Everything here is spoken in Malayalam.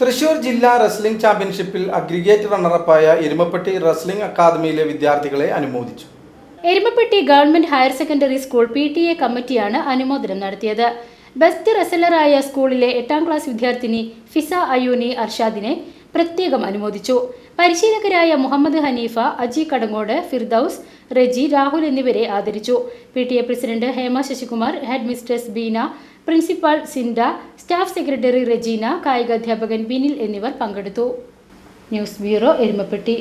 Thrissur ജില്ലാ റെസ്ലിംഗ് ചാമ്പ്യൻഷിപ്പിൽ അഗ്രിഗേറ്റ് റണ്ണറപ്പായ എരുമപ്പെട്ടി റെസ്ലിംഗ് അക്കാദമിയിലെ വിദ്യാർത്ഥികളെ അനുമോദിച്ചു. Erumapetty government higher secondary school P T A കമ്മിറ്റിയാണ് അനുമോദനം നടത്തിയത്. ബെസ്റ്റ് റെസലറായ സ്കൂളിലെ എട്ടാം ക്ലാസ് വിദ്യാർത്ഥിനി ഫിസ അയൂനി അർഷാദിനെ പ്രത്യേകം അനുമോദിച്ചു. പരിശീലകരായ മുഹമ്മദ് ഹനീഫ അജി കടങ്ങോട് ഫിർദൌസ് റെജി രാഹുൽ എന്നിവരെ ആദരിച്ചു. P T A president Hema Sasikumar head mistress Beena principal Sinda staff secretary Regina കായികാധ്യാപകൻ Binil എന്നിവർ പങ്കെടുത്തു. News bureau Erumapetty.